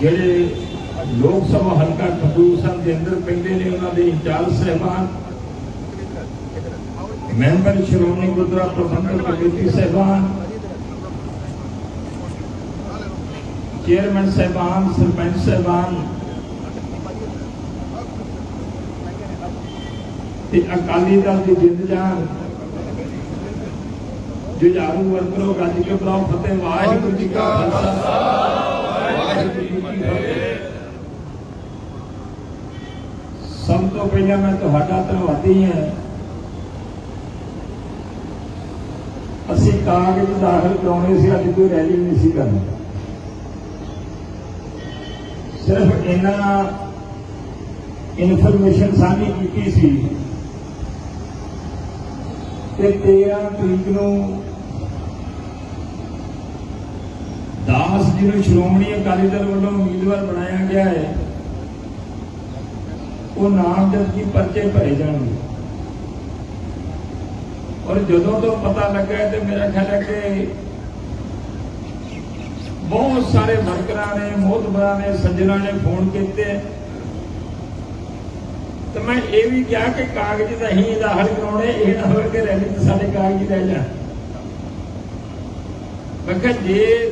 ਜਿਹੜੇ ਲੋਕ ਸਭਾ ਹਲਕਾ ਖਡੂਰ ਦੇ ਅੰਦਰ ਪੈਂਦੇ ਨੇ, ਉਹਨਾਂ ਦੇ ਇੰਚਾਰਜ ਸਹਿਬਾਨ ਮੈਂਬਰ ਸ਼੍ਰੋਮਣੀ ਗੁਰਦੁਆਰਾ ਪ੍ਰਬੰਧਕ ਕਮੇਟੀ ਸਹਿਬਾਨ, ਚੇਅਰਮੈਨ ਸਹਿਬਾਨ, ਸਰਪੰਚ ਸਹਿਬਾਨ ਤੇ ਅਕਾਲੀ ਦਲ ਦੀ ਜਿੰਦ ਜਾਨ ਜੁਝਾਰੂ ਵਰਕਰੋ ਗੱਜ ਕੇ ਬੁਲਾਓ ਫਤਿਹ, ਵਾਹਿਗੁਰੂ ਜੀ ਕਾ ਖਾਲਸਾ। ਵਾਹਿਗੁਰੂ ਜੀ ਕੀ ਫਤਿਹ ਸਭ ਤੋਂ ਪਹਿਲਾਂ ਮੈਂ ਤੁਹਾਡਾ ਧੰਨਵਾਦੀ ਹਾਂ। ਅਸੀਂ ਕਾਗਜ਼ ਦਾਖਲ ਕਰਾਉਣੇ ਸੀ, ਅੱਜ ਕੋਈ ਰੈਲੀ ਨਹੀਂ ਸੀ ਕਰਨੀ। ਸਿਰਫ ਇਹਨਾਂ ਇਨਫੋਰਮੇਸ਼ਨ ਸਾਂਝੀ ਕੀਤੀ ਸੀ ਕਿ 13 ਤਰੀਕ ਨੂੰ ਦਾਸ ਜੀ ਨੂੰ ਸ਼੍ਰੋਮਣੀ ਅਕਾਲੀ ਦਲ ਵੱਲੋਂ ਉਮੀਦਵਾਰ ਬਣਾਇਆ ਗਿਆ ਹੈ। ਉਹ ਨਾਮਜ਼ਦਗੀ ਪਰਚੇ ਭਰੇ ਜਾਣਗੇ। ਔਰ ਜਦੋਂ ਤੋਂ ਪਤਾ ਲੱਗਾ ਤੇ ਮੇਰਾ ਖਿਆਲ ਹੈ ਕਿ ਬਹੁਤ ਸਾਰੇ ਵਰਕਰਾਂ ਨੇ, ਮੋਹਤਬਰਾਂ ਨੇ, ਸੱਜਣਾਂ ਨੇ ਫੋਨ ਕੀਤੇ। ਤੇ ਮੈਂ ਇਹ ਵੀ ਕਿਹਾ ਕਿ ਕਾਗਜ਼ ਤਾਂ ਹੀ ਦਾਖਲ ਕਰਾਉਣੇ, ਇਹ ਨਾ ਹੋਵੇ ਕਿ ਰੈਲੀ ਤੇ ਸਾਡੇ ਕਾਗਜ਼ ਰਹਿ ਜਾਣ। ਮੈਂ ਕਿਹਾ ਜੇ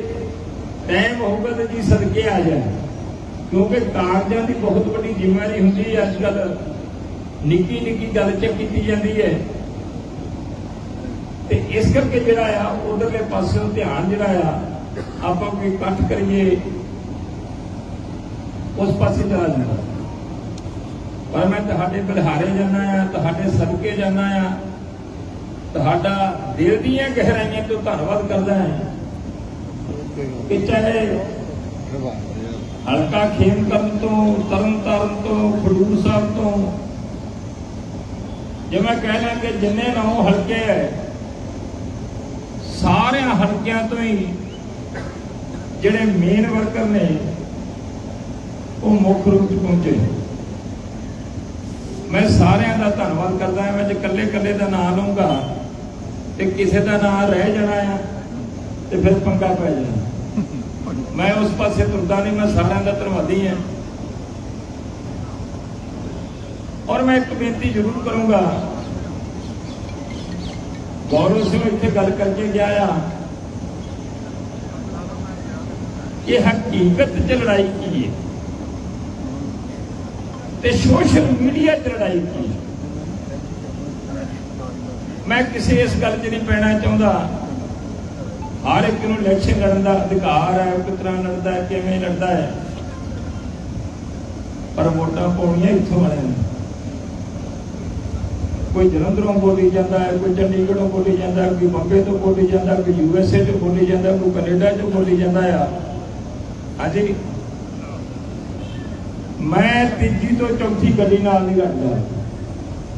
ਟਾਈਮ ਹੋਊਗਾ ਤੇ ਜੀ ਸਦਕੇ ਆ ਜਾਏ। ਕਿਉਂਕਿ ਕਾਗਜ਼ਾਂ ਦੀ ਬਹੁਤ ਵੱਡੀ ਜ਼ਿੰਮੇਵਾਰੀ ਹੁੰਦੀ ਹੈ ਅੱਜ ਕੱਲ ਨਿੱਕੀ ਨਿੱਕੀ ਗੱਲ ਚ ਕੀਤੀ ਜਾਂਦੀ ਹੈ। ਤੇ ਇਸ ਕਰਕੇ ਜਿਹੜਾ ਆ, ਉਧਰਲੇ ਪਾਸਿਓਂ ਧਿਆਨ ਜਿਹੜਾ ਆ, ਆਪਾਂ ਕੋਈ ਇਕੱਠ ਕਰੀਏ, ਉਸ ਪਾਸੇ ਚਲਾ ਜਾਂਦਾ। ਪਰ ਮੈਂ ਤੁਹਾਡੇ ਬਲਹਾਰੇ ਜਾਣਾ ਆ, ਤੁਹਾਡੇ ਸਦਕੇ ਜਾਣਾ ਆ। ਤੁਹਾਡਾ ਦਿਲ ਦੀਆਂ ਗਹਿਰਾਈਆਂ ਤੋਂ ਧੰਨਵਾਦ ਕਰਦਾ ਹਾਂ ਕਿ ਚਾਹੇ ਹਲਕਾ ਖੇਮਕਰਨ ਤੋਂ, ਤਰਨਤਾਰਨ ਤੋਂ, ਖਡੂਰ ਸਾਹਿਬ ਤੋਂ, ਜੇ ਮੈਂ ਕਹਿ ਲਾਂ ਕਿ ਜਿੰਨੇ ਨੌ ਹਲਕੇ ਹੈ ਸਾਰਿਆਂ ਹਲਕਿਆਂ ਤੋਂ ਹੀ ਜਿਹੜੇ ਮੇਨ ਵਰਕਰ ਨੇ, ਉਹ ਮੁੱਖ ਰੂਪ ਚ ਪਹੁੰਚੇ। ਮੈਂ ਸਾਰਿਆਂ ਦਾ ਧੰਨਵਾਦ ਕਰਦਾ ਹਾਂ। ਮੈਂ ਜੇ ਇਕੱਲੇ ਇਕੱਲੇ ਦਾ ਨਾਮ ਲਵਾਂਗਾ ਤੇ ਕਿਸੇ ਦਾ ਨਾਮ ਰਹਿ ਜਾਣਾ ਆ ਤੇ ਫਿਰ ਪੰਗਾ ਪੈ ਜਾਣਾ। ਮੈਂ ਉਸ ਪਾਸੇ ਤੁਰਦਾ ਨਹੀਂ, ਮੈਂ ਸਾਰਿਆਂ ਦਾ ਧੰਨਵਾਦੀ ਹਾਂ। ਔਰ ਮੈਂ ਇੱਕ ਬੇਨਤੀ ਜ਼ਰੂਰ ਕਰੂੰਗਾ। ਗੌਰਵ ਸਿੰਘ ਇੱਥੇ ਗੱਲ ਕਰਕੇ ਗਿਆ ਆ ਕਿ ਹਕੀਕਤ 'ਚ ਲੜਾਈ ਕੀ ਹੈ ਤੇ ਸੋਸ਼ਲ ਮੀਡੀਆ 'ਚ ਲੜਾਈ ਕੀ ਹੈ? ਮੈਂ ਕਿਸੇ ਇਸ ਗੱਲ 'ਚ ਨਹੀਂ ਪੈਣਾ ਚਾਹੁੰਦਾ। ਹਰ ਇੱਕ ਨੂੰ ਇਲੈਕਸ਼ਨ ਲੜਨ ਦਾ ਅਧਿਕਾਰ ਹੈ ਕਿਸ ਤਰ੍ਹਾਂ ਲੜਦਾ ਹੈ, ਕਿਵੇਂ ਲੜਦਾ ਹੈ। ਪਰ ਵੋਟਾਂ ਪਾਉਣੀਆਂ ਇੱਥੋਂ ਵਾਲਿਆਂ ਨੇ। ਕੋਈ ਜਲੰਧਰੋਂ ਬੋਲੀ ਜਾਂਦਾ ਹੈ, ਕੋਈ ਚੰਡੀਗੜ੍ਹੋਂ ਬੋਲੀ ਜਾਂਦਾ ਹੈ, ਕੋਈ ਬੰਬੇ ਤੋਂ ਬੋਲੀ ਜਾਂਦਾ, ਕੋਈ ਯੂ ਐਸ ਏ ਤੋਂ ਬੋਲੀ ਜਾਂਦਾ, ਕੋਈ ਕੈਨੇਡਾ ਤੋਂ ਬੋਲੀ ਜਾਂਦਾ ਆ। ਹਾਂਜੀ ਮੈਂ ਤੀਜੀ ਤੋਂ ਚੌਥੀ ਗੱਡੀ ਨਾਲ ਨਹੀਂ ਲੜਦਾ।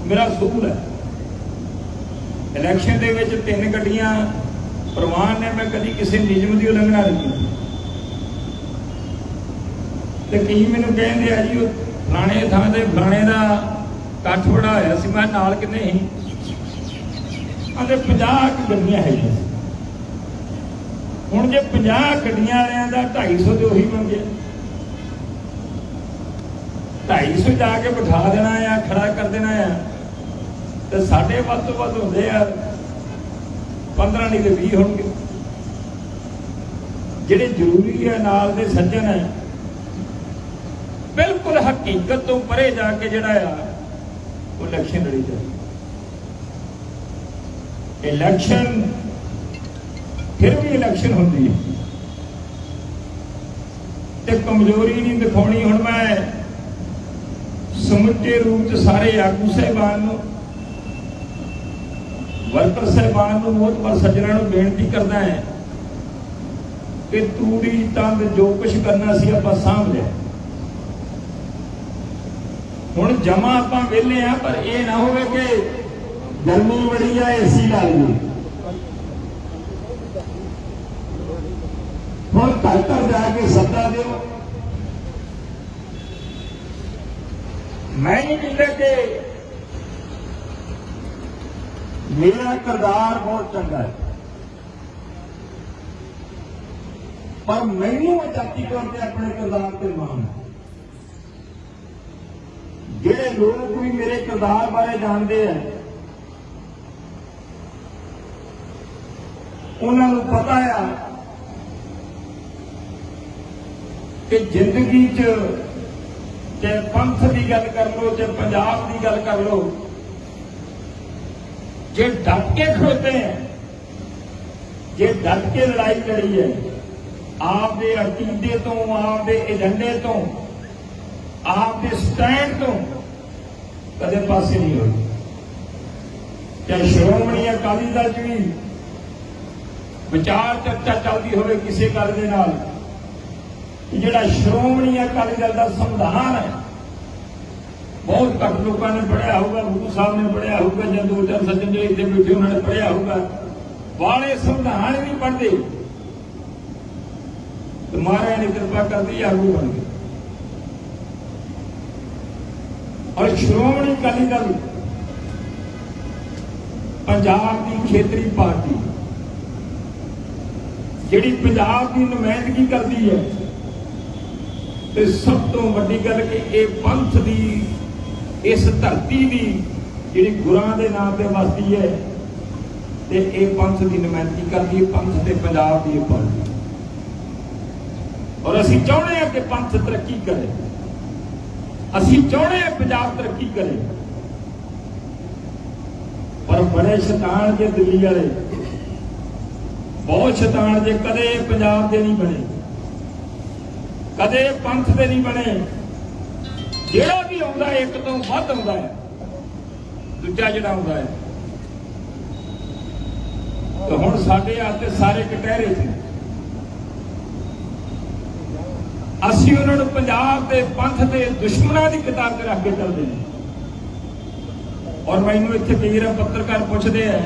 ਮੇਰਾ ਸੂਲ ਹੈ। ਇਲੈਕਸ਼ਨ ਦੇ ਵਿੱਚ ਤਿੰਨ ਗੱਡੀਆਂ ਪ੍ਰਵਾਨ ਨੇ ਮੈਂ ਕਦੀ ਕਿਸੇ ਨਿਯਮ ਦੀ ਉਲੰਘਣਾ ਨਹੀਂ ਕੀਤੀ। ਤੇ ਕਈ ਮੈਨੂੰ ਕਹਿੰਦੇ ਆ ਜੀ, ਉਹ ਫਲਾਣੇ ਥਾਂ ਤੇ ਫਲਾਣੇ ਦਾ ਇਕੱਠ ਬੜਾ ਹੋਇਆ ਸੀ, ਮੈਂ ਨਾਲ ਕਿੰਨੇ ਸੀ ਆਂਦੇ 50 ਗੱਡੀਆਂ ਹੈਗੀਆਂ ਹੁਣ ਜੇ 50 ਗੱਡੀਆਂ ਵਾਲਿਆਂ ਦਾ 250 ਤੇ ਉਹੀ ਮੰਗਿਆ 250 ਜਾ ਕੇ ਬਿਠਾ ਦੇਣਾ ਆ, ਖੜਾ ਕਰ ਦੇਣਾ ਆ। ਤੇ ਸਾਡੇ ਵੱਧ ਤੋਂ ਵੱਧ ਹੁੰਦੇ ਆ 15 ਨਹੀਂ ਤੇ 20 ਹੋਣਗੇ। ਜਿਹੜੇ ਜ਼ਰੂਰੀ ਹੈ ਨਾਲ ਦੇ ਸੱਜਣ ਹੈ, ਬਿਲਕੁਲ ਹਕੀਕਤ ਤੋਂ ਪਰੇ ਜਾ ਕੇ ਜਿਹੜਾ ਆ, ਉਹ ਇਲੈਕਸ਼ਨ ਲੜੀ ਜਾਂਦੀ ਇਲੈਕਸ਼ਨ ਫਿਰ ਵੀ ਇਲੈਕਸ਼ਨ ਹੁੰਦੀ ਹੈ। ਤੇ ਕਮਜ਼ੋਰੀ ਨਹੀਂ ਦਿਖਾਉਣੀ ਹੁਣ ਮੈਂ ਸਮੁੱਚੇ ਰੂਪ ਚ ਸਾਰੇ ਆਗੂ ਸਹਿਬਾਨ ਨੂੰ। ਵਰਕਰ ਸਹਿਬਾਨ ਨੂੰ ਬਹੁਤ ਸੱਜਣਾ ਨੂੰ ਬੇਨਤੀ ਕਰਦਾ ਹੈ ਕਿ ਤੂੜੀ ਤੰਦ ਜੋ ਕੁਝ ਕਰਨਾ ਸੀ ਆਪਾਂ ਸਾਂਭ ਲਿਆ। ਹੁਣ ਜਮਾ ਆਪਾਂ ਵਿਹਲੇ ਆ ਪਰ ਇਹ ਨਾ ਹੋਵੇ ਕਿ ਗਰਮੀ ਬੜੀ ਆ ਏਸੀ ਲਾ ਲਈਏ। ਹੁਣ ਘਰ ਘਰ ਜਾ ਕੇ ਸੱਦਾ ਦਿਓ। ਮੈਂ ਨਹੀਂ ਕਹਿੰਦਾ ਕਿ ਮੇਰਾ ਕਿਰਦਾਰ ਬਹੁਤ ਚੰਗਾ ਹੈ। ਪਰ ਮੈਨੂੰ ਅਜਾਤੀ ਤੌਰ ਤੇ ਆਪਣੇ ਕਿਰਦਾਰ ਤੇ ਮਾਣ ਹੈ। ਜਿਹੜੇ ਲੋਕ ਵੀ ਮੇਰੇ ਕਿਰਦਾਰ ਬਾਰੇ ਜਾਣਦੇ ਆ, ਉਹਨਾਂ ਨੂੰ ਪਤਾ ਆ ਕਿ ਜ਼ਿੰਦਗੀ 'ਚ ਜੇ ਪੰਥ ਦੀ ਗੱਲ ਕਰ ਲੋ ਜੇ ਪੰਜਾਬ ਦੀ ਗੱਲ ਕਰ ਲੋ ਜੇ ਡਟ ਕੇ ਖੜੋਤੇ ਹੈ ਜੇ ਡਟ ਕੇ ਲੜਾਈ ਲੜੀ ਹੈ ਆਪ ਦੇ ਅਕੀਦੇ ਤੋਂ ਆਪ ਦੇ ਏਜੰਡੇ ਤੋਂ ਆਪ ਦੇ ਸਟੈਂਡ ਤੋਂ ਕਦੇ ਪਾਸੇ ਨਹੀਂ ਹੋਈ ਕਿ ਸ਼੍ਰੋਮਣੀ ਅਕਾਲੀ ਦਲ ਚ ਵੀ ਵਿਚਾਰ ਚਰਚਾ ਚੱਲਦੀ ਹੋਵੇ ਕਿਸੇ ਗੱਲ ਦੇ ਨਾਲ ਜਿਹੜਾ ਸ਼੍ਰੋਮਣੀ ਅਕਾਲੀ ਦਲ ਦਾ ਸੰਵਿਧਾਨ ਹੈ ਬਹੁਤ ਘੱਟ ਲੋਕਾਂ ਨੇ ਪੜਿਆ ਹੋਊਗਾ, ਗੁਰੂ ਸਾਹਿਬ ਨੇ ਪੜਿਆ ਹੋਊਗਾ, ਜਾਂ ਦੋ ਚਾਰ ਸੱਜਣ ਜਿਹੜੇ ਇੱਥੇ ਬੈਠੇ ਉਹਨਾਂ ਨੇ ਪੜਿਆ ਹੋਊਗਾ। ਵਾਲੇ ਸੰਵਿਧਾਨ ਨਹੀਂ ਪੜ੍ਹਦੇ ਤੇ ਮਹਾਰਾਜ ਨੇ ਕਿਰਪਾ ਕਰਦੀ ਆਗੂ ਬਣ ਗਏ। ਔਰ ਸ਼੍ਰੋਮਣੀ ਅਕਾਲੀ ਦਲ, ਪੰਜਾਬ ਦੀ ਖੇਤਰੀ ਪਾਰਟੀ, ਜਿਹੜੀ ਪੰਜਾਬ ਦੀ ਨੁਮਾਇੰਦਗੀ ਕਰਦੀ ਹੈ, ਤੇ ਸਭ ਤੋਂ ਵੱਡੀ ਗੱਲ ਕਿ ਇਹ ਪੰਥ ਦੀ ਇਸ ਧਰਤੀ ਦੀ ਜਿਹੜੀ ਗੁਰਾਂ ਦੇ ਨਾਮ ਤੇ ਵਸਦੀ ਹੈ ਤੇ ਇਹ ਪੰਥ ਦੀ ਨੁਮਾਇੰਦਗੀ ਕਰਦੀ ਹੈ, ਪੰਥ ਤੇ ਪੰਜਾਬ ਦੀ ਪਾਰਟੀ। ਔਰ ਅਸੀਂ ਚਾਹੁੰਦੇ ਹਾਂ ਕਿ ਪੰਥ ਤਰੱਕੀ ਕਰੇ। ਅਸੀਂ ਚਾਹੁੰਦੇ ਹਾਂ ਪੰਜਾਬ ਤਰੱਕੀ ਕਰੇ। ਪਰ ਬੜੇ ਸ਼ੈਤਾਨ ਜੇ ਦਿੱਲੀ ਵਾਲੇ, ਬਹੁਤ ਸ਼ੈਤਾਨ ਜੇ ਕਦੇ ਪੰਜਾਬ ਦੇ ਨਹੀਂ ਬਣੇ, ਕਦੇ ਪੰਥ ਦੇ ਨਹੀਂ ਬਣੇ। ਜਿਹੜਾ ਵੀ ਆਉਂਦਾ, ਇੱਕ ਤੋਂ ਵੱਧ ਆਉਂਦਾ ਹੈ। ਦੂਜਾ ਜਿਹੜਾ ਆਉਂਦਾ ਹੈ। ਤੇ ਹੁਣ ਸਾਡੇ ਹੱਥ ਸਾਰੇ ਕਟਹਿਰੇ ਸੀ। ਅਸੀਂ ਉਹਨਾਂ ਨੂੰ ਪੰਜਾਬ ਦੇ ਪੰਥ ਦੇ ਦੁਸ਼ਮਣਾਂ ਦੀ ਕਿਤਾਬ ਤੇ ਰੱਖ ਕੇ ਚੱਲਦੇ ਨੇ ਔਰ ਮੈਨੂੰ ਇੱਥੇ ਕਈ ਪੱਤਰਕਾਰ ਪੁੱਛਦੇ ਆ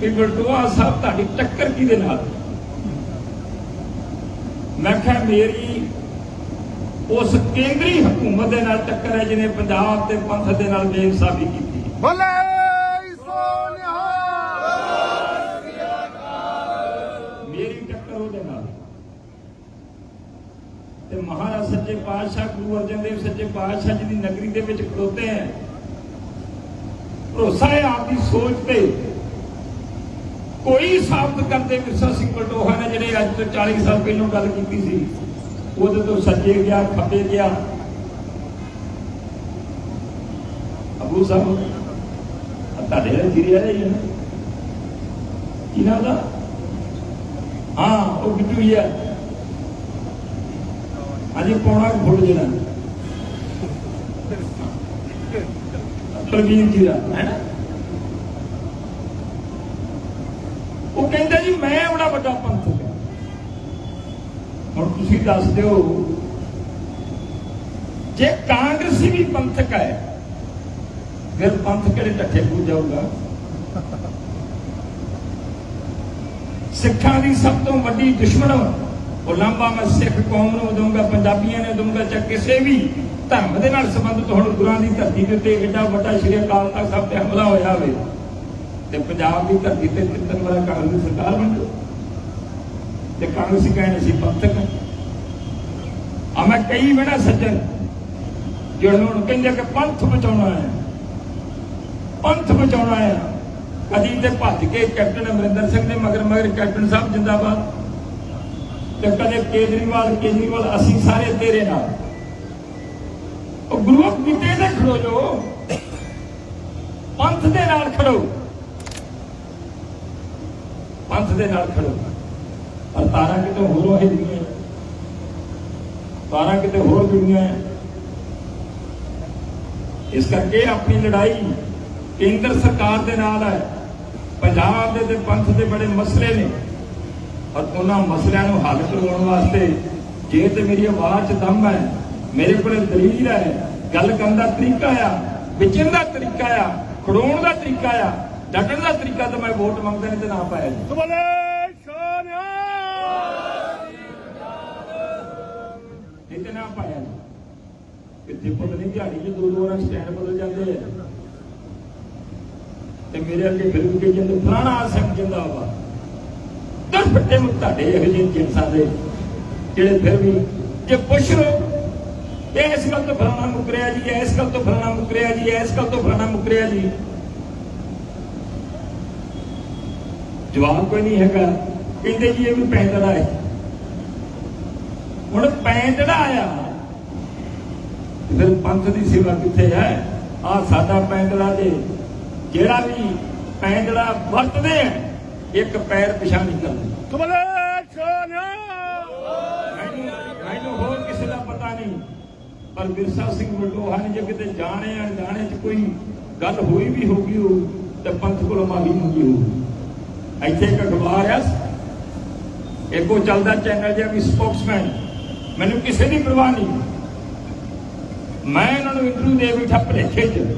ਕਿ ਗੁਰਦੁਆਰਾ ਸਾਹਿਬ ਤੁਹਾਡੀ ਟੱਕਰ ਕਿਹਦੇ ਨਾਲ? ਮੈਂ ਕਿਹਾ, ਮੇਰੀ ਉਸ ਕੇਂਦਰੀ ਹਕੂਮਤ ਦੇ ਨਾਲ ਟੱਕਰ ਹੈ ਜਿਹਨੇ ਪੰਜਾਬ ਤੇ ਪੰਥ ਦੇ ਨਾਲ ਬੇਇਨਸਾਫੀ ਕੀਤੀ ਭਲੇ ਸੋਨਿਹਾ ਮੇਰੀ ਟੱਕਰ ਉਹਦੇ ਨਾਲ। ਤੇ ਮਹਾਰਾਜ ਸੱਚੇ ਪਾਤਸ਼ਾਹ ਗੁਰੂ ਅਰਜਨ ਦੇਵ ਸੱਚੇ ਪਾਤਸ਼ਾਹ ਜੀ ਦੀ ਨਗਰੀ ਦੇ ਵਿੱਚ ਖੜੋਤੇ ਹੈ। ਭਰੋਸਾ ਹੈ ਆਪ ਦੀ ਸੋਚ ਤੇ। ਕੋਈ ਸਾਬਤ ਕਰਦੇ ਵਿਰਸਾ ਸਿੰਘ ਬਲਟੋਹਾ ਨੇ ਜਿਹੜੇ ਅੱਜ ਤੋਂ 40 ਸਾਲ ਪਹਿਲਾਂ ਗੱਲ ਕੀਤੀ ਸੀ। ਉਹਦੇ ਤੋਂ ਸੱਜੇ ਗਿਆ, ਖੱਬੇ ਗਿਆ। ਅਬੂ ਸਾਹਿਬ, ਆਹ ਤੁਹਾਡੇ ਨਾਲ ਜਿਰਿਆ ਰਹੀ ਹੈ ਕੀ ਦਾ? ਹਾਂ, ਉਹ ਬਿੱਟੂ ਹੀ ਹੈ ਅਜੇ ਪੌਣਾ ਭੁੱਲ ਫੁੱਟ ਜਿਹੜਾ ਪ੍ਰਵੀਨ ਜੀ ਦਾ, ਹੈ ਨਾ? ਉਹ ਕਹਿੰਦਾ ਜੀ, ਮੈਂ ਬੜਾ ਵੱਡਾ ਪੰਥ ਹੁਣ ਤੁਸੀਂ ਦੱਸ ਦਿਓ, ਜੇ ਕਾਂਗਰਸੀ ਵੀ ਪੰਥਕ ਹੈ, ਫਿਰ ਪੰਥ ਕਿਹੜੇ ਢੱਠੇ ਪੂ ਜਾਊਗਾ? ਸਿੱਖਾਂ ਦੀ ਸਭ ਤੋਂ ਵੱਡੀ ਦੁਸ਼ਮਣ, ਉਹ ਲਾਂਬਾ ਮੈਂ ਸਿੱਖ ਕੌਮ ਨੂੰ ਦਊਂਗਾ, ਪੰਜਾਬੀਆਂ ਨੇ ਦਊਂਗਾ, ਜਾਂ ਕਿਸੇ ਵੀ ਧਰਮ ਦੇ ਨਾਲ ਸੰਬੰਧਿਤ ਹੁਣ ਗੁਰਾਂ ਦੀ ਧਰਤੀ ਦੇ ਉੱਤੇ ਏਡਾ ਵੱਡਾ ਸ਼੍ਰੀ ਅਕਾਲ ਤਖਤ ਸਾਹਿਬ ਤੇ ਹਮਲਾ ਹੋਇਆ ਹੋਵੇ, ਤੇ ਪੰਜਾਬ ਦੀ ਧਰਤੀ ਤੇ ਕਿੰਤਨ ਵਾਲਾ ਕਾਂਗਰਸ ਸਰਕਾਰ ਬਣ ਜਾਵੇ ਤੇ ਕਾਂਗਰਸੀ ਕਹਿਣ ਅਸੀਂ ਪੰਥਕ ਆ ਮੈਂ ਕਈ ਵੇਣਾ ਸੱਜਣ ਜਿਹੜੇ ਹੁਣ ਕਹਿੰਦੇ ਕਿ ਪੰਥ ਬਚਾਉਣਾ ਹੈ। ਪੰਥ ਬਚਾਉਣਾ ਹੈ। ਕਦੀ ਤੇ ਭੱਜ ਕੇ ਕੈਪਟਨ ਅਮਰਿੰਦਰ ਸਿੰਘ ਦੇ ਮਗਰ ਮਗਰ ਕੈਪਟਨ ਸਾਹਿਬ ਜਿੰਦਾਬਾਦ। ਤੇ ਕਦੇ ਕੇਜਰੀਵਾਲ ਕੇਜਰੀਵਾਲ, ਅਸੀਂ ਸਾਰੇ ਤੇਰੇ ਨਾਲ। ਉਹ ਗੁਰੂ ਕਿਤੇ ਨਾ ਖੜੋ ਜੋ। ਪੰਥ ਦੇ ਨਾਲ ਖੜੋ। ਪੰਥ ਦੇ ਨਾਲ ਖੜੋ। ਪਰ ਤਾਰਾਂ ਕਿਤੇ ਹੋਰੋਂ ਹੀ ਦੁਨੀਆ ਤਾਰਾਂ ਕਿਤੇ ਹੋਰ ਦੁਨੀਆ ਇਸ ਕਰਕੇ ਆਪਣੀ ਲੜਾਈ ਕੇਂਦਰ ਸਰਕਾਰ ਦੇ ਨਾਲ ਹੈ ਪੰਜਾਬ ਦੇ ਤੇ ਪੰਥ ਦੇ ਬੜੇ ਮਸਲੇ ਨੇ। ਔਰ ਉਹਨਾਂ ਮਸਲਿਆਂ ਨੂੰ ਹੱਲ ਕਰਵਾਉਣ ਵਾਸਤੇ ਜੇ ਤੇ ਮੇਰੀ ਆਵਾਜ਼ 'ਚ ਦਮ ਹੈ ਮੇਰੇ ਕੋਲ ਦਲੀਲ ਹੈ ਗੱਲ ਕਰਨ ਦਾ ਤਰੀਕਾ ਆ, ਵਿਚਰਨ ਦਾ ਤਰੀਕਾ ਆ, ਖੜੋਣ ਦਾ ਤਰੀਕਾ ਆ, ਡਟਣ ਦਾ ਤਰੀਕਾ ਤਾਂ ਮੈਂ ਵੋਟ ਮੰਗਦਾ ਨਹੀਂ ਤੇ ਨਾ ਪਾਇਆ ਜੀ ਭਲੇ ਸੋਨਿਹਾ ਇਹ ਤੇ ਨਾ ਪਾਇਆ ਜੀ ਕਿੱਥੇ ਪਤਾ ਨਹੀਂ ਦਿਹਾੜੀ 'ਚ ਦੋ ਦੋ ਵਾਰ ਸਟੈਂਡ ਬਦਲ ਜਾਂਦੇ ਆ। ਤੇ ਮੇਰੇ ਅੱਗੇ ਫਿਰ ਵੀ ਕਹੀ ਜਾਂਦੇ ਫਲਾਣਾ ਸਿੰਘ ਜਿੰਦਾਬਾਦ। ਦਰ ਫੱਟੇ ਨੂੰ ਤੁਹਾਡੇ ਇਹੋ ਜਿਹੇ ਜਿੰਸਾਂ ਦੇ, ਜਿਹੜੇ ਫਿਰ ਵੀ ਜੇ ਪੁੱਛ ਲੋ ਇਸ ਗੱਲ ਤੋਂ ਫਲਾਣਾ ਮੁਕਰਿਆ ਜੀ, ਇਸ ਗੱਲ ਤੋਂ ਫਲਾਣਾ ਮੁਕਰਿਆ ਜੀ, ਇਸ ਗੱਲ ਤੋਂ ਫਲਾਣਾ ਮੁਕਰਿਆ ਜੀ। ਜਵਾਬ ਕੋਈ ਨਹੀਂ ਹੈਗਾ। ਕਹਿੰਦੇ ਜੀ, ਇਹ ਵੀ ਪੈਂਦੜਾ ਹੈ। ਹੁਣ ਪੈਂਦੜਾ ਆਇਆ। ਫਿਰ ਪੰਥ ਦੀ ਸੇਵਾ ਕਿੱਥੇ ਹੈ? ਆ ਸਾਡਾ ਪੈਂਦੜਾ ਦੇ ਜਿਹੜਾ ਵੀ ਪੈਂਦੜਾ ਵਰਤਦੇ ਆ ਇੱਕ ਪੈਰ ਪਿਛਾ ਨਹੀਂ ਕਰਦੇ। ਕਮਲੇ ਮੈਨੂੰ ਹੋਰ ਕਿਸੇ ਦਾ ਪਤਾ ਨਹੀਂ। ਪਰ ਵਿਰਸਾ ਸਿੰਘ ਮਲਟੋਹਾ ਨੇ ਜੇ ਕਿਤੇ ਜਾਣੇ ਅਣਜਾਣੇ ਚ ਕੋਈ ਗੱਲ ਹੋਈ ਵੀ ਹੋਗੀ ਹੋ ਤੇ ਪੰਥ ਕੋਲੋਂ ਮਾਫੀ ਮੰਗੀ ਹੋ ਇੱਥੇ ਇੱਕ ਅਖਬਾਰ ਆ। ਇੱਕੋ ਚੱਲਦਾ ਚੈਨਲ ਜਿਹਾ ਵੀ ਸਪੋਕਸਮੈਨ ਮੈਨੂੰ ਕਿਸੇ ਦੀ ਪਰਵਾਹ ਨਹੀਂ। ਮੈਂ ਇਹਨਾਂ ਨੂੰ ਇੰਟਰਵਿਊ ਦੇ ਬੈਠਾ ਭਲੇਖੇ ਚ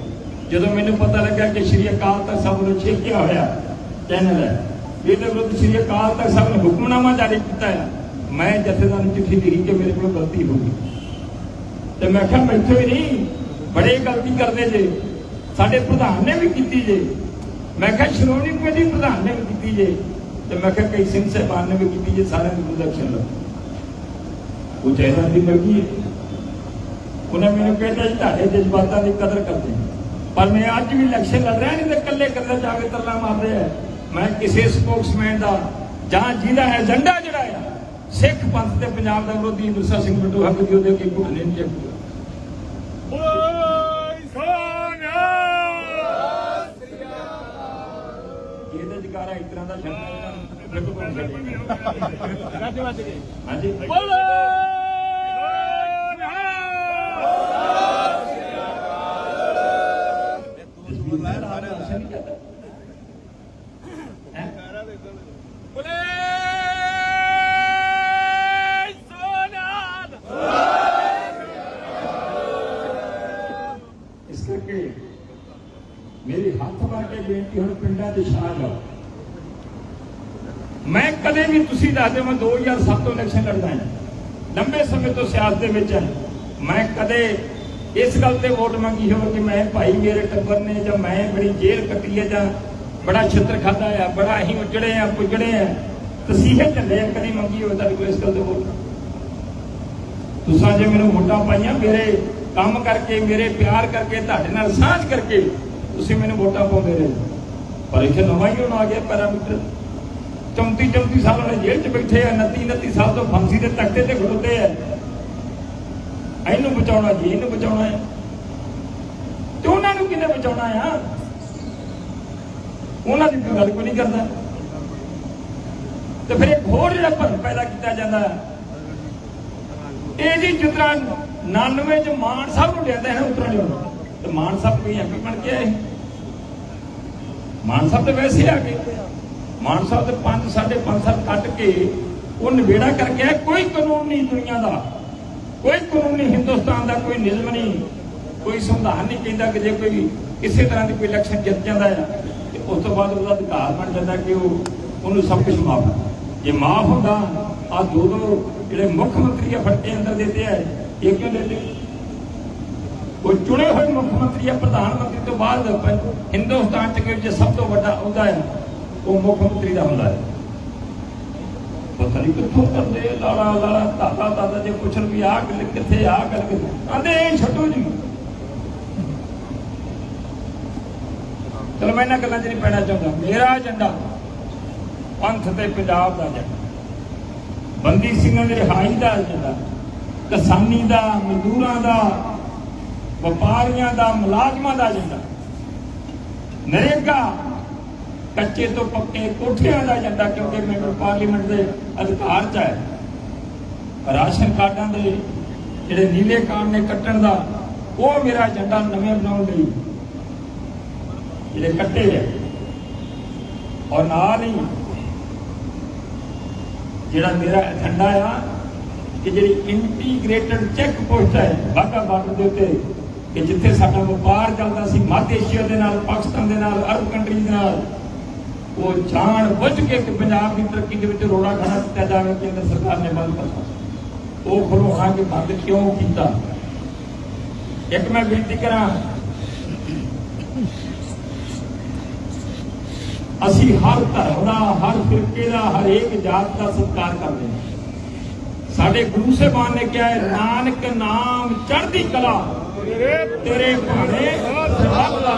ਜਦੋਂ ਮੈਨੂੰ ਪਤਾ ਲੱਗਾ ਕਿ ਸ਼੍ਰੀ ਅਕਾਲ ਤਖਤ ਸਾਹਿਬ ਨੂੰ ਛੇਕਿਆ ਹੋਇਆ ਚੈਨਲ ਹੈ ਇਹਦੇ ਵਿਰੁੱਧ ਸ਼੍ਰੀ ਅਕਾਲ ਤਖਤ ਸਾਹਿਬ ਨੇ ਹੁਕਮਨਾਮਾ ਜਾਰੀ ਕੀਤਾ ਹੈ ਮੈਂ ਜਥੇਦਾਰ ਨੂੰ ਚਿੱਠੀ ਲਿਖੀ ਕਿ ਮੇਰੇ ਕੋਲ ਗਲਤੀ ਹੋ ਗਈ। ਤੇ ਮੈਂ ਕਿਹਾ ਮੈਥੋਂ ਹੀ ਨਹੀਂ, ਬੜੇ ਗਲਤੀ ਕਰਦੇ ਜੇ। ਸਾਡੇ ਪ੍ਰਧਾਨ ਨੇ ਵੀ ਕੀਤੀ ਜੇ। ਮੈਂ ਕਿਹਾ, ਸ਼੍ਰੋਮਣੀ ਕਮੇਟੀ ਪ੍ਰਧਾਨ ਨੇ ਵੀ ਕੀਤੀ ਜੇ। ਤੇ ਮੈਂ ਕਿਹਾ, ਕਈ ਸਿੰਘ ਸਾਹਿਬਾਨ ਨੇ ਵੀ ਕੀਤੀ ਜੇ, ਸਾਰਿਆਂ ਦੀ ਵਿਰੁੱਧ ਲਓ। ਉਹ ਜੈਸਾ ਦੀ ਮਰਜ਼ੀ ਹੈ। ਉਹਨੇ ਮੈਨੂੰ ਕਹਿੰਦਾ ਜੀ ਤੁਹਾਡੇ ਜਜ਼ਬਾਤਾਂ ਦੀ ਕਦਰ ਕਰਦੇ। ਪਰ ਮੈਂ ਅੱਜ ਵੀ ਇਲੈਕਸ਼ਨ ਲੜ ਰਿਹਾ ਨਹੀਂ ਤੇ ਇਕੱਲੇ ਇਕੱਲੇ ਜਾ ਕੇ ਤਰਲਾ ਮਾਰਦੇ ਆ ਮੈਂ ਕਿਸੇ ਸਪੋਕਸਮੈਨ ਦਾ ਜਾਂ ਜਿਹਦਾ ਏਜੰਡਾ ਜਿਹੜਾ ਆ ਸਿੱਖ ਪੰਥ ਤੇ ਪੰਜਾਬ ਦਾ ਵਿਰੋਧੀ ਮਿਰਸਾ ਸਿੰਘ ਬਟੂਹਾ ਕੋਈ ਉਹਦੇ ਅੱਗੇ ਘੁੱਟਣੇ ਨਹੀਂ ਸੋਨਿਆ ਜਿਹਦੇ ਜਗਾਰਾ ਇਸ ਤਰ੍ਹਾਂ ਦਾ ਵੱਜ ਗਈ ਹਾਂਜੀ ਬੋਲੇ ਜਸਵੀਰ ਮੈਂ ਰਾਣਾ ਦਰਸ਼ਨ ਨਹੀਂ ਕਰਦਾ ਹੈਂ? ਬੋਲੇ ਸੋਨਿਆ ਇਸ ਕਰਕੇ ਮੇਰੀ ਹੱਥ ਮਾਰ ਕੇ ਬੇਨਤੀ ਹੁਣ ਪਿੰਡਾਂ 'ਚ ਛਾ ਜਾਓ ਮੈਂ ਕਦੇ ਵੀ ਤੁਸੀਂ ਦੱਸਦੇ ਮੈਂ 2007 ਤੋਂ ਇਲੈਕਸ਼ਨ ਲੜਦਾ ਹਾਂ। ਲੰਬੇ ਸਮੇਂ ਤੋਂ ਸਿਆਸਤ ਦੇ ਵਿੱਚ ਹਾਂ। ਮੈਂ ਕਦੇ ਇਸ ਗੱਲ ਤੇ ਵੋਟ ਮੰਗੀ ਹੋਵੇ ਕਿ ਮੈਂ ਭਾਈ ਮੇਰੇ ਟੱਬਰ ਨੇ ਜਾਂ ਮੈਂ ਬੜੀ ਜੇਲ੍ਹ ਕੱਟੀ ਹੈ ਜਾਂ ਬੜਾ ਛਿੱਤਰ ਖਾਦਾ ਆ ਬੜਾ ਅਸੀਂ ਉਜੜੇ ਆ ਪੁਜੜੇ ਆ ਤਸੀਹੇ ਝੱਲੇ ਆ, ਕਦੀ ਮੰਗੀ ਹੋਵੇ ਤੁਹਾਡੇ ਕੋਲ ਇਸ ਗੱਲ ਤੇ ਵੋਟ ਤੁਸੀਂ ਜੇ ਮੈਨੂੰ ਵੋਟਾਂ ਪਾਈਆਂ, ਮੇਰੇ ਕੰਮ ਕਰਕੇ, ਮੇਰੇ ਪਿਆਰ ਕਰਕੇ, ਤੁਹਾਡੇ ਨਾਲ ਸਾਂਝ ਕਰਕੇ ਤੁਸੀਂ ਮੈਨੂੰ ਵੋਟਾਂ ਪਾਉਂਦੇ ਰਹੇ। ਪਰ ਇੱਥੇ ਨਵਾਂ ਹੀ ਹੁਣ ਆ ਗਿਆ ਪੈਰਾਮੀਟਰ। 34 34 ਸਾਲ ਵਾਲੇ ਜੇਲ੍ਹ 'ਚ ਬੈਠੇ ਆ 29 29 ਸਾਲ ਤੋਂ ਫਾਂਸੀ ਦੇ ਤਖਤੇ ਤੇ ਖੜੋਤੇ ਆ। ਇਹਨੂੰ ਬਚਾਉਣਾ ਜੀ, ਇਹਨੂੰ ਬਚਾਉਣਾ ਹੈ ਤੇ ਉਹਨਾਂ ਨੂੰ ਕਿਹਨੇ ਬਚਾਉਣਾ ਆ? ਉਹਨਾਂ ਦੀ ਗੱਲ ਕੋਈ ਨਹੀਂ ਕਰਦਾ। ਤੇ ਫਿਰ ਇੱਕ ਹੋਰ ਜਿਹੜਾ ਭਰਮ ਪੈਦਾ ਕੀਤਾ ਜਾਂਦਾ। ਹੈ ਇਹ ਜੀ ਜਿਸ ਤਰ੍ਹਾਂ 99 ਚ ਮਾਨ ਸਾਹਿਬ ਨੂੰ ਲਿਆਂਦਾ ਹੈ ਉਤਰਾ ਲਿਆਉਂਦਾ। ਤੇ ਮਾਨ ਸਾਹਿਬ ਕੋਈ ਐਮਪੀ ਬਣ ਕੇ ਆਏ। ਮਾਨ ਸਾਹਿਬ ਤੇ ਵੈਸੇ ਆ ਗਏ। ਮਾਨ ਸਾਹਿਬ ਤੇ 5 5.5 ਸਾਲ ਕੱਟ ਕੇ ਉਹ ਨਿਬੇੜਾ ਕਰਕੇ ਆਏ। ਕੋਈ ਕਾਨੂੰਨ ਨਹੀਂ ਦੁਨੀਆ ਦਾ। ਕੋਈ ਕਾਨੂੰਨ ਨਹੀਂ, ਹਿੰਦੁਸਤਾਨ ਦਾ ਕੋਈ ਨਿਯਮ ਨਹੀਂ, ਕੋਈ ਸੰਵਿਧਾਨ ਨਹੀਂ ਕਹਿੰਦਾ ਕਿ ਜੇ ਕੋਈ ਕਿਸੇ ਤਰ੍ਹਾਂ ਦੀ ਕੋਈ ਇਲੈਕਸ਼ਨ ਜਿੱਤ ਜਾਂਦਾ ਹੈ ਤੇ ਉਸ ਤੋਂ ਬਾਅਦ ਉਹਦਾ ਅਧਿਕਾਰ ਬਣ ਜਾਂਦਾ ਕਿ ਉਹ ਉਹਨੂੰ ਸਭ ਕੁਝ ਮਾਫ ਜੇ ਮਾਫ ਹੁੰਦਾ ਆ ਦੋ ਦੋ ਜਿਹੜੇ ਮੁੱਖ ਮੰਤਰੀ ਆ ਫੜਕੇ ਅੰਦਰ ਦਿੱਤੇ ਆ, ਇਹ ਕਿਉਂ ਦਿੱਤੇ? ਉਹ ਚੁਣੇ ਹੋਏ ਮੁੱਖ ਮੰਤਰੀ ਆ, ਪ੍ਰਧਾਨ ਮੰਤਰੀ ਤੋਂ ਬਾਅਦ ਹਿੰਦੁਸਤਾਨ ਚ ਕੋਈ ਸਭ ਤੋਂ ਵੱਡਾ ਅਹੁਦਾ ਹੈ ਉਹ ਮੁੱਖ ਮੰਤਰੀ ਦਾ ਹੁੰਦਾ ਹੈ। ਪਤਾ ਨਹੀਂ ਕਿੱਥੋਂ ਕਰਦੇ ਲਾਲਾ ਲਾਲਾ ਤਾਤਾ ਤਾਤਾ ਜੇ ਪੁੱਛਣ ਵੀ ਆ ਗੱਲ ਕਿੱਥੇ ਆ ਗੱਲ ਕਿੱਥੇ। ਇਹ ਛੱਡੋ ਜੀ। ਚਲੋ ਮੈਂ ਇਹਨਾਂ ਗੱਲਾਂ 'ਚ ਨਹੀਂ ਪੈਣਾ ਚਾਹੁੰਦਾ। ਮੇਰਾ ਏਜੰਡਾ ਪੰਥ ਤੇ ਪੰਜਾਬ ਦਾ ਏਜੰਡਾ ਬੰਦੀ ਸਿੰਘਾਂ ਦੀ ਰਿਹਾਈ ਦਾ ਏਜੰਡਾ ਕਿਸਾਨੀ ਦਾ, ਮਜ਼ਦੂਰਾਂ ਦਾ, ਵਪਾਰੀਆਂ ਦਾ, ਮੁਲਾਜ਼ਮਾਂ ਦਾ ਏਜੰਡਾ ਨਰੇਗਾ ਕੱਚੇ ਤੋਂ ਪੱਕੇ ਕੋਠਿਆਂ ਦਾ ਏਜੰਡਾ ਕਿਉਂਕਿ ਮੈਂਬਰ ਪਾਰਲੀਮੈਂਟ ਦੇ ਅਧਿਕਾਰ 'ਚ ਹੈ। ਰਾਸ਼ਨ ਕਾਰਡਾਂ ਦੇ ਜਿਹੜੇ ਨੀਲੇ ਕਾਰਡ ਨੇ ਕੱਟਣ ਦਾ, ਉਹ ਮੇਰਾ ਏਜੰਡਾ ਨਵੇਂ ਬਣਾਉਣ ਲਈ ਜਿਹੜੇ ਕੱਟੇ ਆ। ਔਰ ਨਾਲ ਹੀ ਜਿਹੜਾ ਮੇਰਾ ਏਜੰਡਾ ਆ, ਕਿ ਜਿਹੜੀ ਇੰਟੀਗ੍ਰੇਟਡ ਚੈੱਕ ਪੋਸਟ ਹੈ ਬਾਗਾ ਬਾਰਡਰ ਦੇ ਉੱਤੇ, ਕਿ ਜਿੱਥੇ ਸਾਡਾ ਵਪਾਰ ਚੱਲਦਾ ਸੀ, ਮੱਧ ਏਸ਼ੀਆ ਦੇ ਨਾਲ, ਪਾਕਿਸਤਾਨ ਦੇ ਨਾਲ, ਅਰਬ ਕੰਟਰੀ ਦੇ ਨਾਲ ਉਹ ਜਾਣ ਬੁੱਝ ਕੇ ਕਿ ਪੰਜਾਬ ਦੀ ਤਰੱਕੀ ਦੇ ਵਿੱਚ ਰੋੜਾ ਖਾਣਾ ਦਿੱਤਾ ਜਾਵੇ ਕੇਂਦਰ ਸਰਕਾਰ ਨੇ ਬੰਦ ਕਰਤਾ। ਉਹ ਖਲੋਣਾ ਕਿ ਬੰਦ ਕਿਉਂ ਕੀਤਾ? ਇੱਕ ਮੈਂ ਬੇਨਤੀ ਕਰਾਂ, ਅਸੀਂ ਹਰ ਧਰਮ ਦਾ, ਹਰ ਫਿਰਕੇ ਦਾ ਹਰੇਕ ਜਾਤ ਦਾ ਸਤਿਕਾਰ ਕਰਦੇ ਹਾਂ। ਸਾਡੇ ਗੁਰੂ ਸਾਹਿਬਾਨ ਨੇ ਕਿਹਾ ਹੈ, ਨਾਨਕ ਨਾਮ ਚੜ੍ਹਦੀ ਕਲਾ, ਤੇਰੇ ਭਾਣੇ ਸਭ ਦਾ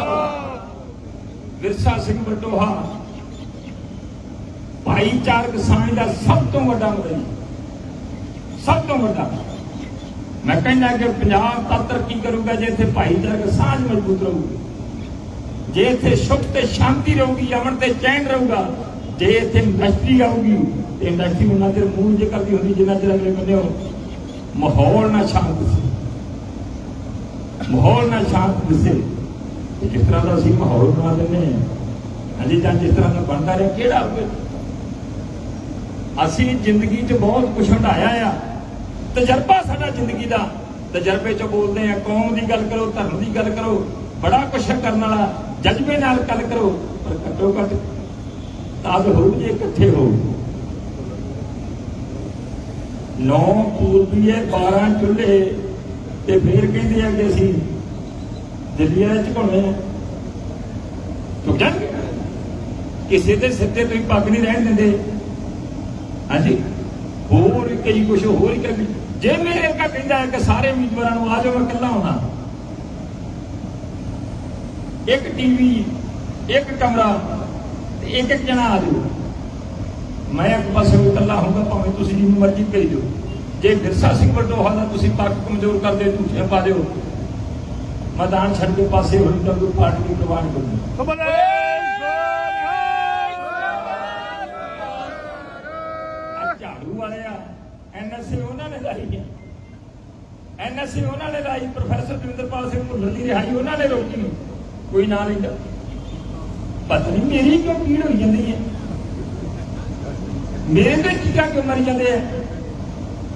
ਵਿਰਸਾ ਸਿੰਘ ਬਟੋਹਾ ਭਾਈਚਾਰਕ ਸਾਂਝ ਦਾ ਸਭ ਤੋਂ ਵੱਡਾ ਮਦਨੀ ਸਭ ਤੋਂ ਵੱਡਾ। ਮੈਂ ਕਹਿੰਦਾ ਕਿ ਪੰਜਾਬ ਤਾਂ ਤਰੱਕੀ ਕਰੂਗਾ ਜੇ ਇੱਥੇ ਭਾਈਚਾਰਕ ਸਾਂਝ ਮਜ਼ਬੂਤ ਰਹੂਗੀ? ਜੇ ਇੱਥੇ ਸੁੱਖ ਤੇ ਸ਼ਾਂਤੀ ਰਹੂਗੀ, ਅਮਨ ਤੇ ਚੈਨ ਰਹੂਗਾ, ਜੇ ਇੱਥੇ ਇੰਡਸਟਰੀ ਆਊਗੀ, ਤੇ ਇੰਡਸਟਰੀ ਉਹਨਾਂ ਦੇ ਮੂੰਹ ਜੇ ਕਰਦੀ ਹੁੰਦੀ, ਜਿੰਨਾ ਚਿਰ ਅਗਲੇ ਬੰਦੇ ਮਾਹੌਲ ਨਾ ਸ਼ਾਂਤ ਸੀ ਮਾਹੌਲ ਨਾ ਸ਼ਾਂਤ ਦਿਸੇ। ਜਿਸ ਤਰ੍ਹਾਂ ਦਾ ਅਸੀਂ ਮਾਹੌਲ ਬਣਾ ਦਿੰਦੇ ਹਾਂ, ਅਜੇ ਜਾਂ ਜਿਸ ਤਰ੍ਹਾਂ ਦਾ ਬਣਦਾ ਰਿਹਾ, ਕਿਹੜਾ ਹੋਵੇ ਅਸੀਂ ਜ਼ਿੰਦਗੀ 'ਚ ਬਹੁਤ ਕੁਛ ਹਟਾਇਆ ਆ। ਤਜਰਬਾ ਸਾਡਾ ਜ਼ਿੰਦਗੀ ਦਾ। ਤਜਰਬੇ 'ਚ ਬੋਲਦੇ ਆ, ਕੌਮ ਦੀ ਗੱਲ ਕਰੋ, ਧਰਮ ਦੀ ਗੱਲ ਕਰੋ, ਬੜਾ ਕੁਛ ਕਰਨ ਵਾਲਾ, ਜਜ਼ਬੇ ਨਾਲ ਗੱਲ ਕਰੋ, ਪਰ ਘੱਟੋ ਘੱਟ ਤਦ ਹੋਊ ਜੇ ਇਕੱਠੇ ਹੋ ਨੌ ਪੂਰਬੀਏ 12 ਚੁੱਲ੍ਹੇ ਤੇ ਫੇਰ ਕਹਿੰਦੇ ਆ ਕਿ ਅਸੀਂ ਦਿੱਲੀਆਂ ਚ ਘੁੰਮੇ ਆ। ਤੂੰ ਜਾਣਗੇ? ਕਿਸੇ ਦੇ ਸਿੱਧੇ ਤੁਸੀਂ ਪੱਗ ਨਹੀਂ ਰਹਿਣ ਦਿੰਦੇ। ਹਾਂਜੀ। ਹੋਰ ਕਈ ਕੁਝ ਹੋਰ ਹੀ ਕਰੀ ਜੇ ਮੇਰੇ ਕਾ ਕਹਿੰਦਾ ਹੈ ਕਿ ਸਾਰੇ ਉਮੀਦਵਾਰਾਂ ਨੂੰ ਆ ਜਾਓ, ਮੈਂ ਇਕੱਲਾ ਹੋਣਾ। ਇੱਕ ਟੀਵੀ, ਇੱਕ ਕਮਰਾ, ਤੇ ਇੱਕ ਇੱਕ ਜਣਾ ਆ ਜਾਓ। ਮੈਂ ਇੱਕ ਪਾਸੇ ਇਕੱਲਾ ਹੋਊਗਾ, ਭਾਵੇਂ ਤੁਸੀਂ ਜਿੰਨੀ ਮਰਜ਼ੀ ਭੇਜੋ ਜੇ ਵਿਰਸਾ ਸਿੰਘ ਵਡੋਹਾ ਦਾ ਤੁਸੀਂ ਪੱਖ ਕਮਜ਼ੋਰ ਕਰਦੇ ਝੂਠੇ ਪਾ ਦਿਓ। ਮੈਦਾਨ ਛੱਡ ਕੇ ਪਾਸੇ ਹੋਈ ਤਾਂ ਕੋਈ ਪਾਰਟੀ ਦੀ ਪ੍ਰਵਾਹ ਨਹੀਂ ਕਰਨੀ ਬੋਲੇ ਆਹ ਝਾੜੂ ਵਾਲੇ ਆ ਐਨਐਸਏ ਉਹਨਾਂ ਨੇ ਲਾਈ ਹੈ ਐਨਐਸਏ ਉਹਨਾਂ ਨੇ ਲਾਈ ਪ੍ਰੋਫੈਸਰ ਦਵਿੰਦਰਪਾਲ ਸਿੰਘ ਭੁੱਲਰ ਦੀ ਰਿਹਾਈ ਉਹਨਾਂ ਨੇ ਰੋਕੀ ਕੋਈ ਨਾਂ ਲੈਂਦਾ ਪਤਾ ਨਹੀਂ ਮੇਰੀ ਕਿਉਂ ਪੀੜ ਹੋਈ ਜਾਂਦੀ ਹੈ? ਮੇਰੇ ਤੇ ਟੀਕਾ ਕਿਉਂ ਮਰੀ ਜਾਂਦੇ ਆ?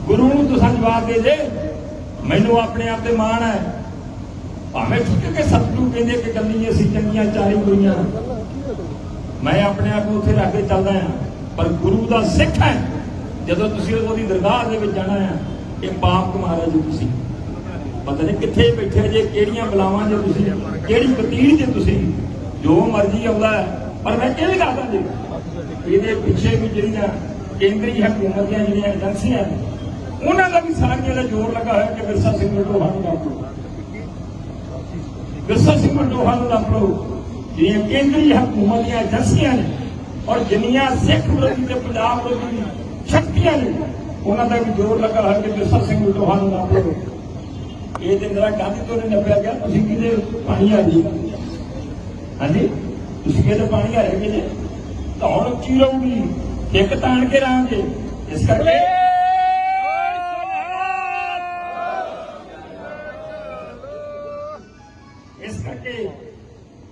ਗੁਰੂ ਨੂੰ ਤੁਸੀਂ ਜਵਾਬ ਦੇ ਦੇ। ਮੈਨੂੰ ਆਪਣੇ ਆਪ ਤੇ ਮਾਣ ਹੈ। ਭਾਵੇਂ ਠੀਕ ਹੈ ਕਿ ਸਤਿਗੁਰੂ ਕਹਿੰਦੇ ਕਿ ਗੱਲੀ ਅਸੀਂ ਚੰਗੀਆਂ ਚਾਲੀ ਬੁਰੀਆਂ ਮੈਂ ਆਪਣੇ ਆਪ ਨੂੰ ਉੱਥੇ ਰੱਖ ਕੇ ਚੱਲਦਾ ਆ ਪਰ ਗੁਰੂ ਦਾ ਸਿੱਖ ਹੈ। ਜਦੋਂ ਤੁਸੀਂ ਉਹਦੀ ਦਰਗਾਹ ਦੇ ਵਿੱਚ ਜਾਣਾ ਹੈ ਇਹ ਪਾਪ ਕੁਮਾਰਾ ਜੀ ਤੁਸੀਂ ਪਤਾ ਨਹੀਂ ਕਿੱਥੇ ਬੈਠੇ ਜੇ ਕਿਹੜੀਆਂ ਬਲਾਵਾਂ ਜੇ ਤੁਸੀਂ ਕਿਹੜੀ ਕਤੀੜ ਜੇ ਤੁਸੀਂ ਜੋ ਮਰਜ਼ੀ ਆਉਂਦਾ ਹੈ। ਪਰ ਮੈਂ ਕਿਹੜੀ ਦੱਸਦਾ ਜੀ ਇਹਦੇ ਪਿੱਛੇ ਵੀ ਜਿਹੜੀਆਂ ਕੇਂਦਰੀ ਹਕੂਮਤ ਦੀਆਂ ਜਿਹੜੀਆਂ ਏਜੰਸੀਆਂ ਨੇ ਉਹਨਾਂ ਦਾ ਵੀ ਸਾਰਿਆਂ ਦਾ ਜ਼ੋਰ ਲੱਗਾ ਹੋਇਆ ਕਿ ਵਿਰਸਾ ਸਿੰਘ ਵਡੋਹਾ ਨੂੰ ਰੱਖੋ ਵਿਰਸਾ ਸਿੰਘ ਵਡੋਹਾ ਨੂੰ ਰੱਖ ਲਓ ਜਿਹੜੀਆਂ ਕੇਂਦਰੀ ਹਕੂਮਤ ਦੀਆਂ ਏਜੰਸੀਆਂ ਨੇ ਔਰ ਜਿੰਨੀਆਂ ਸਿੱਖ ਵਿਰੋਧੀ ਤੇ ਪੰਜਾਬ ਵਿਰੋਧੀ ਸ਼ਕਤੀਆਂ ਨੇ ਉਹਨਾਂ ਦਾ ਵੀ ਜ਼ੋਰ ਲੱਗਾ ਹੋਇਆ ਕਿ ਵਿਰਸਾ ਸਿੰਘ ਵਡੋਹਾ ਨੂੰ ਰੱਖ ਲਓ। ਇਹ ਤੇ ਮੇਰਾ ਗਾਂਧੀ ਤੋਂ ਨਹੀਂ ਨੱਪਿਆ ਗਿਆ, ਤੁਸੀਂ ਕਿਹਦੇ ਪਾਣੀ ਆ ਜੀ ਹਾਂਜੀ? ਤੁਸੀਂ ਕਿਹਦੇ ਪਾਣੀ ਆ ਰਹੇ ਜੇ। ਧੌਣ ਉੱਚੀ ਰਹੂਗੀ। ਇੱਕ ਤਾਣ ਕੇ ਰਾਂਗੇ ਇਸ ਕਰਕੇ ਇਸ ਕਰਕੇ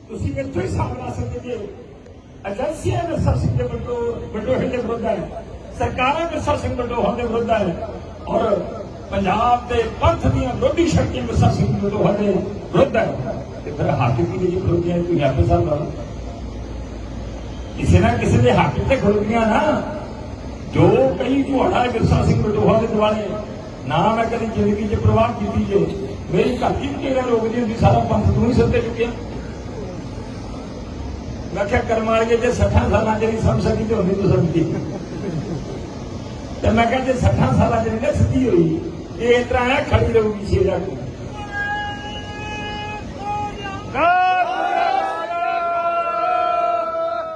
ਤੁਸੀਂ ਇੱਥੋਂ ਹੀ ਸਾਹਮਣਾ ਸਕਦੇ ਜੇ। ਏਜੰਸੀਆਂ ਦੇ ਸਰ ਸਿੰਘ ਦੇ ਵੱਡੋ ਵੱਡੋ ਦੇ ਵਿਰੁੱਧ ਹੈ। ਸਰਕਾਰਾਂ ਦੇ ਸਿੰਘ ਵੱਡੋ ਦੇ ਵਿਰੁੱਧ ਹੈ ਔਰ ਪੰਜਾਬ ਦੇ ਪੰਥ ਦੀਆਂ ਵਿਰੋਧੀ ਸ਼ਕਤੀਆਂ ਦੇ ਸਿੰਘ ਵੱਡੋ ਦੇ ਵਿਰੁੱਧ ਹੈ ਤੇ ਫਿਰ ਹੱਕ ਕੀ ਜੀ ਵਿਰੋਧੀਆਂ ਤੁਸੀਂ ਆਪੇ ਸਾਹ ਲਓ ਕਿਸੇ ਨਾ ਕਿਸੇ ਦੇ ਹੱਕ ਤੇ ਖੁੱਲ ਨਾ। ਜੋ ਕਈ ਤੁਹਾਡਾ ਵਿਰਸਾ ਸਿੰਘ ਵਡੋਹਾ ਦੇ ਦੁਆਲੇ, ਨਾ ਮੈਂ ਕਦੀ ਜ਼ਿੰਦਗੀ 'ਚ ਪ੍ਰਵਾਹ ਕੀਤੀ ਜੇ। ਮੇਰੀ ਘਰ ਦੀ ਤੇਰਾ ਰੋਕਦੀ ਹੁੰਦੀ, ਸਾਰਾ ਪੰਥ ਤੂੰ ਹੀ ਸਿਰ ਤੇ ਚੁੱਕਿਆ। ਮੈਂ ਕਿਹਾ ਕਰਮ ਵਾਲੀਏ ਜੇ 60 ਸਾਲਾਂ ਜਿਹੜੀ ਸਮਝ ਸਕੀ ਤੇ ਹੁੰਦੀ ਤੂੰ ਸਮਝੀ। ਤੇ ਮੈਂ ਕਿਹਾ ਜੇ 60 ਸਾਲਾਂ ਜਿਹੜੀ ਨਾ ਸਿੱਧੀ ਹੋਈ ਇਹ ਇਸ ਤਰ੍ਹਾਂ ਆ ਖੜੀ ਰਹੂਗੀ ਸ਼ੇਰਾ ਕੋ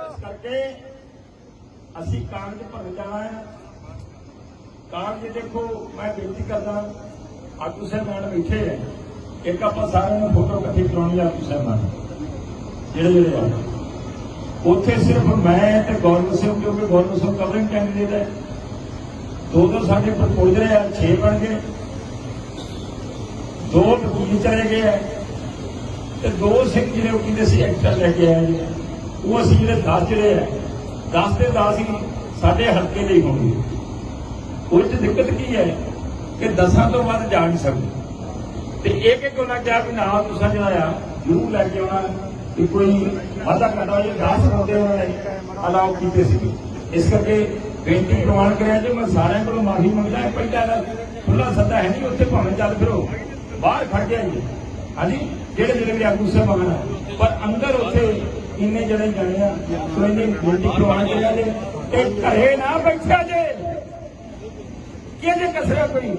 ਇਸ ਕਰਕੇ ਅਸੀਂ ਕਾਗਜ਼ ਭਰਨ ਜਾਣਾ ਹੈ। ਕਾਗਜ਼ ਦੇਖੋ, ਮੈਂ ਬੇਨਤੀ ਕਰਦਾ, ਆਗੂ ਸਾਹਿਬਾਨ ਬੈਠੇ ਹੈ। ਇੱਕ ਆਪਾਂ ਸਾਰਿਆਂ ਨੂੰ ਫੋਟੋ ਇਕੱਠੀ ਕਰਾਉਣੀ ਹੈ ਆਗੂ ਨਾਲ ਜਿਹੜੇ ਜਿਹੜੇ ਆ। ਉੱਥੇ ਸਿਰਫ ਮੈਂ ਤੇ ਗੌਰਵ ਸਿੰਘ, ਕਿਉਂਕਿ ਗੌਰਵ ਸਿੰਘ ਕਵਰਿੰਗ ਕੈਂਡੀਡੇਟ ਹੈ। ਦੋ ਦੋ ਸਾਡੇ ਪ੍ਰਪੋਜ਼ਲ ਆ 6 ਬਣ ਗਏ। ਦੋ ਵਕੀਲ ਚਲੇ ਗਏ ਆ। ਤੇ ਦੋ ਸਿੰਘ ਜਿਹੜੇ ਉਹ ਕਹਿੰਦੇ ਸੀ ਐਕਟਰ ਲੈ ਕੇ ਆਏ ਉਹ ਅਸੀਂ ਜਿਹੜੇ 10 ਜਿਹੜੇ ਆ 10 ਦੇ 10 ਹੀ ਸਾਡੇ ਹਲਕੇ ਲਈ ਹੋਣਗੇ। ਉਹ 'ਚ ਦਿੱਕਤ ਕੀ ਹੈ ਕਿ 10 ਤੋਂ ਵੱਧ ਜਾ ਨਹੀਂ ਸਕਦੇ। ਤੇ ਇੱਕ ਇੱਕ ਉਹਨਾਂ ਕਿਹਾ ਵੀ ਨਾ ਤੁਸੀਂ ਜਿਹੜਾ ਆ, ਜ਼ਰੂਰ ਲੈ ਕੇ ਆਉਣਾ ਕਿ ਕੋਈ ਵਾਧਾ ਘਟਾ ਜੇ 10 ਬੰਦੇ ਉਹਨਾਂ ਨੇ ਅਲਾਉ ਕੀਤੇ ਸੀ ਇਸ ਕਰਕੇ ਬੇਨਤੀ ਪ੍ਰਵਾਨ ਕਰਿਆ ਜੇ ਮੈਂ ਸਾਰਿਆਂ ਕੋਲੋਂ ਮਾਫੀ ਮੰਗਦਾ ਹਾਂ ਪਹਿਲਾਂ ਦਾ ਖੁੱਲਾ ਸੱਦਾ ਹੈ ਨਹੀਂ ਉੱਥੇ ਭਾਵੇਂ ਚੱਲ ਫਿਰੋ। ਬਾਹਰ ਖੜ ਗਿਆ ਜੀ ਹਾਂਜੀ? ਜਿਹੜੇ ਜਿਹੜੇ ਵੀ ਆਗੂ ਸਾਹਿਬ ਆਉਣ ਪਰ ਅੰਦਰ ਉੱਥੇ ਇੰਨੇ ਜਣੇ ਜਾਣੇ ਆ ਸੋ ਇੰਨੀ ਬੇਨਤੀ ਕਰਵਾਉਣਾ ਚਾਹੀਦਾ ਜੇ। ਤੇ ਘਰੇ ਨਾ ਬੈਠਿਆ ਜੇ। ਕਿਹਦੇ ਕਸਰਾ ਕੋਈ?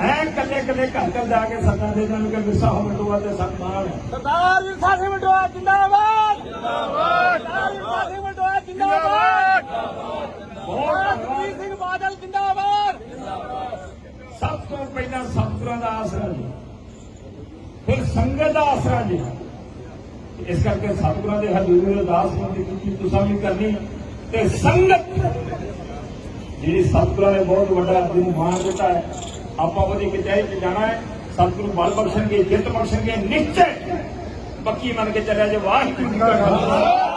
ਐ ਕੱਲੇ ਕੱਲੇ ਘਰ ਘਰ ਜਾ ਕੇ ਸੱਤਾਂ ਦੇ ਨਾਲ ਕਿ ਗੁੱਸਾ ਹੋਵੇ ਤੋਂ ਬਾਅਦ ਸੱਤ ਨਾਲ ਸਰਦਾਰ ਵਿਰਸਾ ਸਿੰਘ ਮਟੋਆ ਜਿੰਦਾਬਾਦ! ਜਿੰਦਾਬਾਦ! ਸਰਦਾਰ ਵਿਰਸਾ ਸਿੰਘ ਮਟੋਆ ਜਿੰਦਾਬਾਦ ਬਹੁਤ ਸੁਖਬੀਰ ਸਿੰਘ ਬਾਦਲ ਜਿੰਦਾਬਾਦ ਸਭ ਤੋਂ ਪਹਿਲਾਂ ਸਤਿਗੁਰਾਂ ਦਾ ਆਸਰਾ ਜੀ ਫਿਰ ਸੰਗਤ ਦਾ ਆਸਰਾ ਜੀ ਇਸ ਕਰਕੇ ਸਤਿਗੁਰਾਂ ਦੇ ਹਜ਼ੂਰ ਵਿੱਚ ਅਰਦਾਸ ਕੀਤੀ ਕਿ ਤੁਸੀਂ ਵੀ ਕਰਨੀ ਤੇ ਸੰਗਤ ਜਿਹੜੀ ਸਤਿਗੁਰਾਂ ਨੇ ਬਹੁਤ ਵੱਡਾ ਜਿਹਨੂੰ ਮਾਣ ਦਿੱਤਾ ਹੈ ਆਪਾਂ ਉਹਦੀ ਕਚਹਿਰੀ 'ਚ ਜਾਣਾ ਹੈ ਸਤਿਗੁਰੂ ਬਲ ਬਖਸ਼ਣਗੇ ਜਿੱਤ ਬਖਸ਼ਣਗੇ ਨਿਸ਼ਚੈ ਪੱਕੀ ਮੰਨ ਕੇ ਚੱਲਿਆ ਜੇ ਵਾਹਿਗੁਰੂ ਜੀ ਕਾ ਖਾਲਸਾ